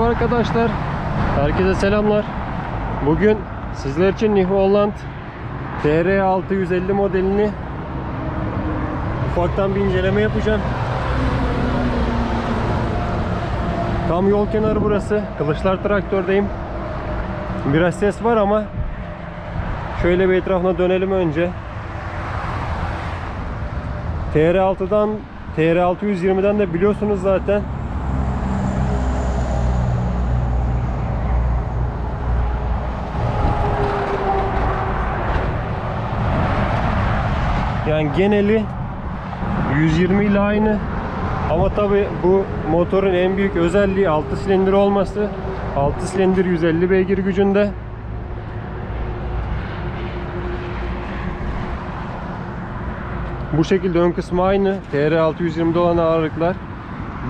Merhaba arkadaşlar. Herkese selamlar. Bugün sizler için New Holland TR650 modelini ufaktan bir inceleme yapacağım. Tam yol kenarı burası. Kılıçlar traktördeyim. Biraz ses var ama şöyle bir etrafına dönelim önce. TR6'dan TR620'den de biliyorsunuz zaten. Yani geneli 120 ile aynı. Ama tabi bu motorun en büyük özelliği 6 silindir olması. 6 silindir 150 beygir gücünde. Bu şekilde ön kısmı aynı. TR620'de olan ağırlıklar.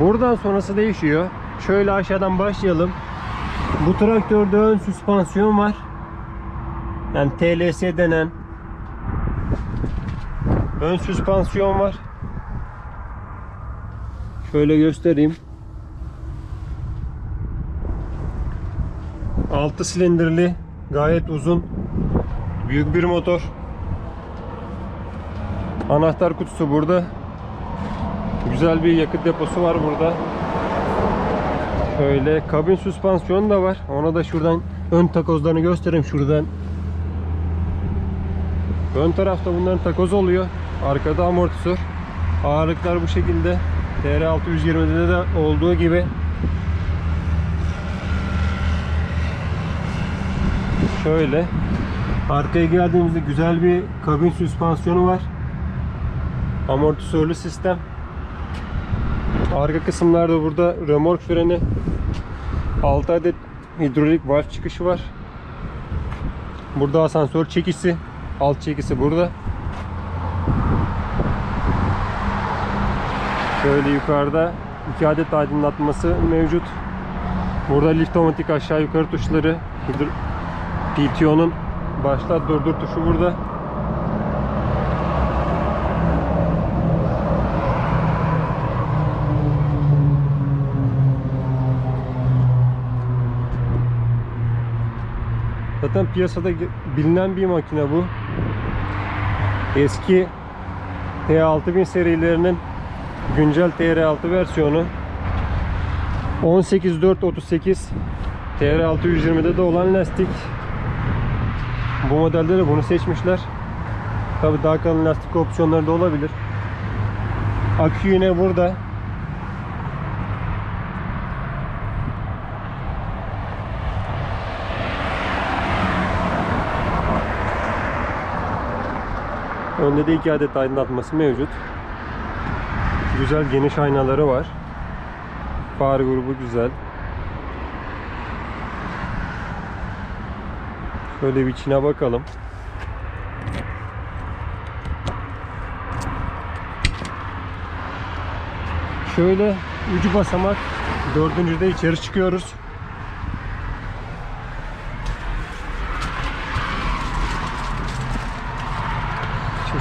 Buradan sonrası değişiyor. Şöyle aşağıdan başlayalım. Bu traktörde ön süspansiyon var. Yani TLS denen ön süspansiyon var. Şöyle göstereyim. 6 silindirli, gayet uzun, büyük bir motor. Anahtar kutusu burada. Güzel bir yakıt deposu var burada. Şöyle kabin süspansiyonu da var. Ona da şuradan ön takozlarını göstereyim şuradan. Ön tarafta bunların takoz oluyor. Arkada amortisör. Ağırlıklar bu şekilde. TR620'de de olduğu gibi. Şöyle. Arkaya geldiğimizde güzel bir kabin süspansiyonu var. Amortisörlü sistem. Arka kısımlarda burada remork freni. 6 adet hidrolik valve çıkışı var. Burada asansör çekisi. Alt çekisi burada. Şöyle yukarıda iki adet aydınlatması mevcut. Burada lift aşağı yukarı tuşları. PTO'nun başlat durdur tuşu burada. Zaten piyasada bilinen bir makine bu. Eski T6000 serilerinin güncel TR6 versiyonu. 18438 TR620'de de olan lastik. Bu modelde de bunu seçmişler. Tabi daha kalın lastik opsiyonları da olabilir. Akü yine burada. Önde de iki adet aydınlatması mevcut. Güzel geniş aynaları var. Far grubu güzel. Şöyle bir içine bakalım. Şöyle ucu basamak dördüncüde içeri çıkıyoruz.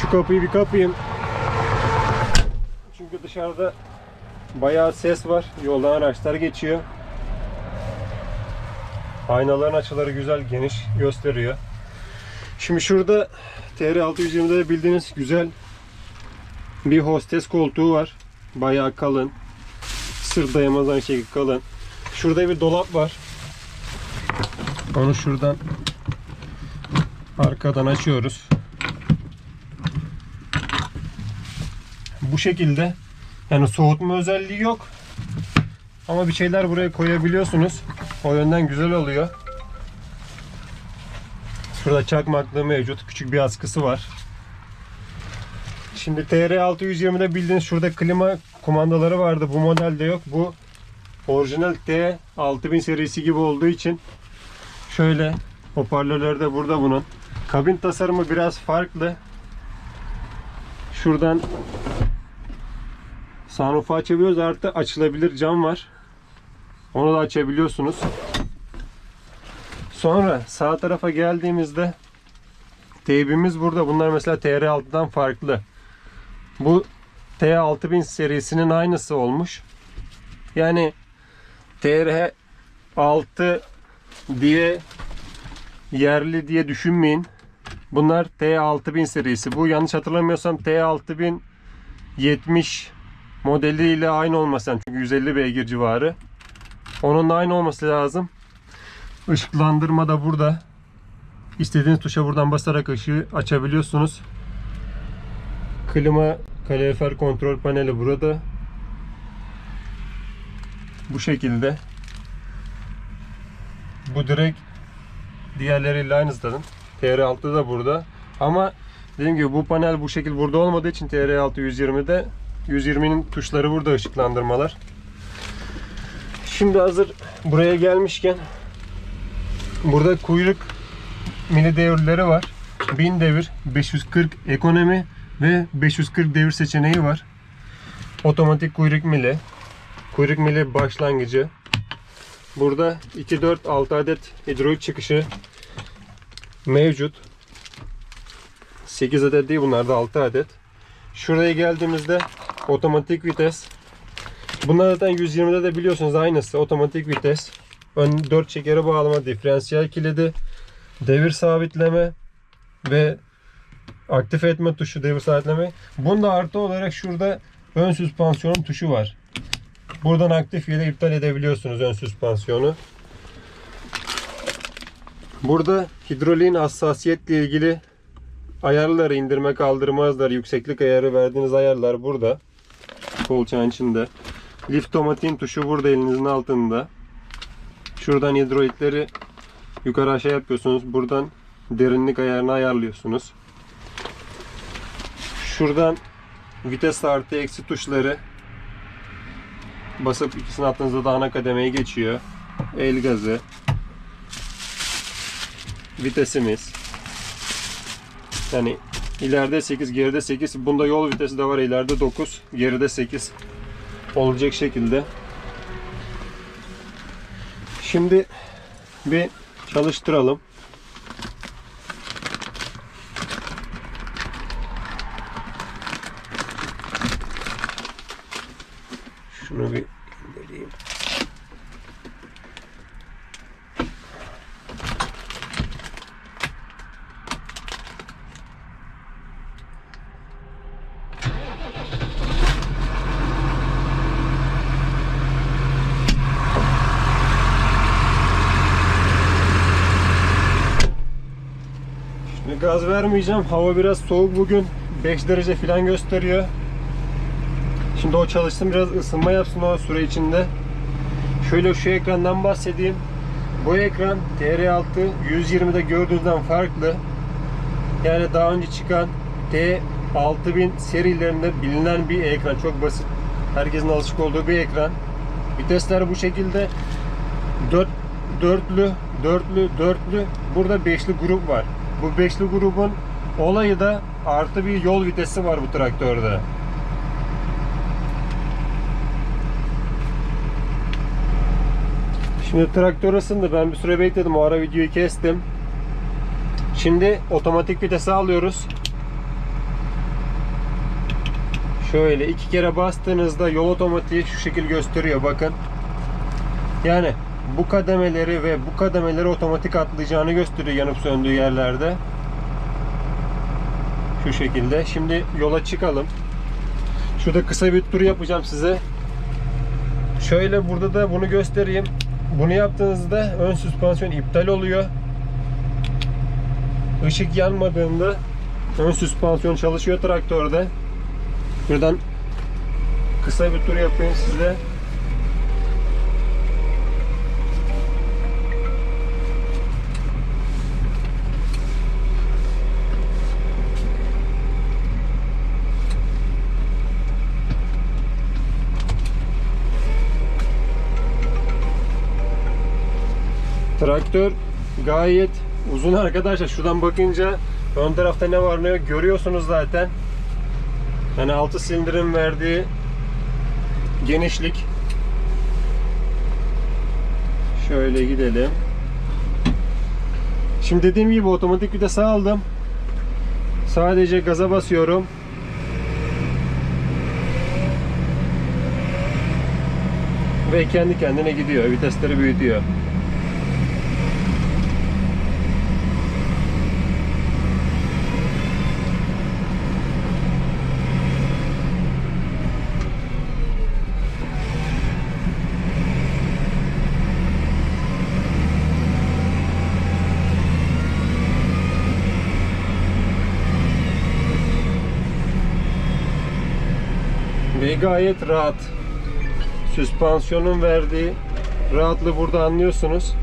Şu kapıyı bir kapayım. Dışarıda bayağı ses var. Yoldan araçlar geçiyor. Aynaların açıları güzel, geniş gösteriyor. Şimdi şurada TR620'de bildiğiniz güzel bir hostes koltuğu var. Bayağı kalın. Sırt dayamaz aynı şekilde kalın. Şurada bir dolap var. Onu şuradan arkadan açıyoruz. Bu şekilde yani soğutma özelliği yok. Ama bir şeyler buraya koyabiliyorsunuz. O yönden güzel oluyor. Şurada çakmaklığı mevcut. Küçük bir askısı var. Şimdi TR620'de bildiğiniz şurada klima kumandaları vardı. Bu modelde yok. Bu orijinal T6000 serisi gibi olduğu için şöyle hoparlörleri de burada bunun. Kabin tasarımı biraz farklı. Şuradan sunroof'u açabiliyoruz. Artı açılabilir cam var. Onu da açabiliyorsunuz. Sonra sağ tarafa geldiğimizde teybimiz burada. Bunlar mesela TR6'dan farklı. Bu T6000 serisinin aynısı olmuş. Yani TR T6 diye yerli diye düşünmeyin. Bunlar T6000 serisi. Bu yanlış hatırlamıyorsam T6070 modeliyle aynı olması lazım. Çünkü 150 beygir civarı. Onunla aynı olması lazım. Işıklandırma da burada. İstediğiniz tuşa buradan basarak ışığı açabiliyorsunuz. Klima kalorifer kontrol paneli burada. Bu şekilde. Bu direkt diğerleriyle aynı zaten. TR6 da burada. Ama dediğim gibi bu panel bu şekil burada olmadığı için TR6 120'de 120'nin tuşları burada ışıklandırmalar. Şimdi hazır buraya gelmişken burada kuyruk mini devirleri var. 1000 devir, 540 ekonomi ve 540 devir seçeneği var. Otomatik kuyruk mili. Kuyruk mili başlangıcı. Burada 2, 4, 6 adet hidrolik çıkışı mevcut. 8 adet değil bunlar da 6 adet. Şuraya geldiğimizde otomatik vites. Bunlar zaten 120'de de biliyorsunuz aynısı. Otomatik vites. Ön 4 çekeri bağlama, diferansiyel kilidi, devir sabitleme ve aktif etme tuşu devir sabitleme. Bunda artı olarak şurada ön süspansiyon tuşu var. Buradan aktif ya da iptal edebiliyorsunuz ön süspansiyonu. Burada hidroliğin hassasiyetle ilgili ayarları indirme kaldırma hızları, yükseklik ayarı verdiğiniz ayarlar burada. Kolçağın içinde. Lift otomatik tuşu burada elinizin altında. Şuradan hidrolikleri yukarı aşağı yapıyorsunuz. Buradan derinlik ayarını ayarlıyorsunuz. Şuradan vites artı eksi tuşları basıp ikisini attığınızda da ana kademeye geçiyor. El gazı. Vitesimiz. Yani ileride 8, geride 8. Bunda yol vitesi de var. İleride 9, geride 8 olacak şekilde. Şimdi bir çalıştıralım. Şunu bir indireyim. Şimdi gaz vermeyeceğim. Hava biraz soğuk bugün. 5 derece falan gösteriyor. Şimdi o çalışsın biraz ısınma yapsın o süre içinde. Şöyle şu ekrandan bahsedeyim. Bu ekran TR6 120'de gördüğünüzden farklı. Yani daha önce çıkan T6000 serilerinde bilinen bir ekran. Çok basit. Herkesin alışık olduğu bir ekran. Vitesler bu şekilde. 4 dörtlü, dörtlü, dörtlü. Burada beşli grup var. Bu beşli grubun olayı da artı bir yol vitesi var bu traktörde. Şimdi traktör ısındı. Ben bir süre bekledim. O ara videoyu kestim. Şimdi otomatik vitese alıyoruz. Şöyle iki kere bastığınızda yol otomatiği şu şekil gösteriyor. Bakın. Yani bu kademeleri ve bu kademeleri otomatik atlayacağını gösteriyor yanıp söndüğü yerlerde. Şu şekilde. Şimdi yola çıkalım. Şurada kısa bir tur yapacağım size. Şöyle burada da bunu göstereyim. Bunu yaptığınızda ön süspansiyon iptal oluyor. Işık yanmadığında ön süspansiyon çalışıyor traktörde. Buradan kısa bir tur yapayım size. Traktör gayet uzun arkadaşlar. Şuradan bakınca ön tarafta ne var ne yok görüyorsunuz zaten. Yani 6 silindirin verdiği genişlik. Şöyle gidelim. Şimdi dediğim gibi otomatik vites aldım. Sadece gaza basıyorum. Ve kendi kendine gidiyor. Vitesleri büyütüyor. Ve gayet rahat. Süspansiyonun verdiği rahatlığı burada anlıyorsunuz.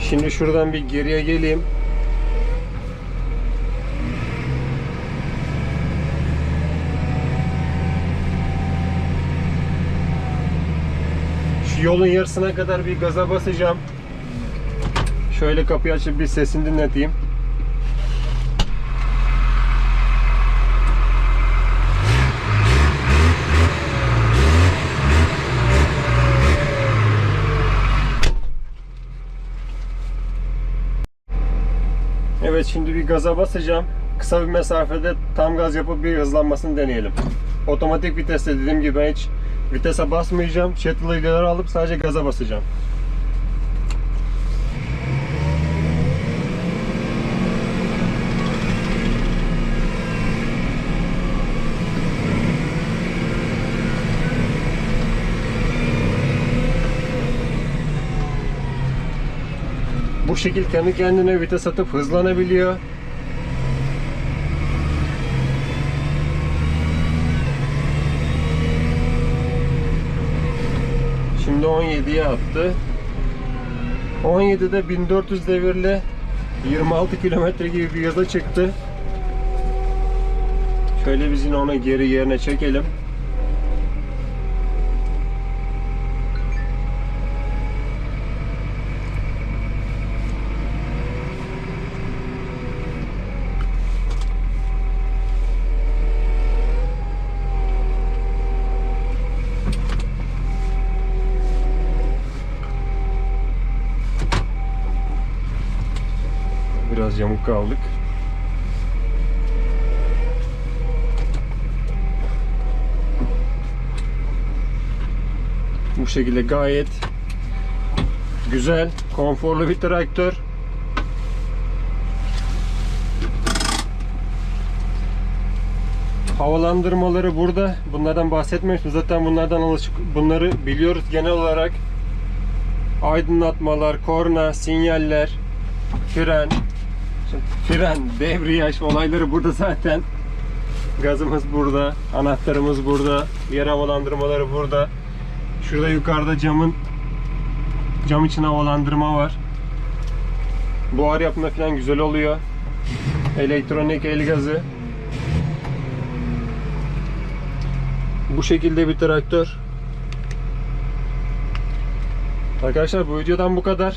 Şimdi şuradan bir geriye geleyim. Yolun yarısına kadar bir gaza basacağım. Şöyle kapıyı açıp bir sesini dinleteyim. Evet şimdi bir gaza basacağım. Kısa bir mesafede tam gaz yapıp bir hızlanmasını deneyelim. Otomatik viteste dediğim gibi ben hiç vitese basmayacağım. Shuttle ileri alıp sadece gaza basacağım. Bu şekil kendi kendine vites atıp hızlanabiliyor. Şimdi 17'ye attı. 17'de 1400 devirle 26 kilometre gibi bir hıza çıktı. Şöyle biz yine onu geri yerine çekelim. Biraz yamuk kaldık. Bu şekilde gayet güzel, konforlu bir traktör. Havalandırmaları burada. Bunlardan bahsetmemiştim. Zaten bunlardan alışık. Bunları biliyoruz genel olarak. Aydınlatmalar, korna, sinyaller, fren, fren, debriyaj olayları burada zaten. Gazımız burada, anahtarımız burada, yer havalandırmaları burada. Şurada yukarıda camın cam için havalandırma var. Buhar yapma falan güzel oluyor. Elektronik el gazı. Bu şekilde bir traktör. Arkadaşlar bu videodan bu kadar.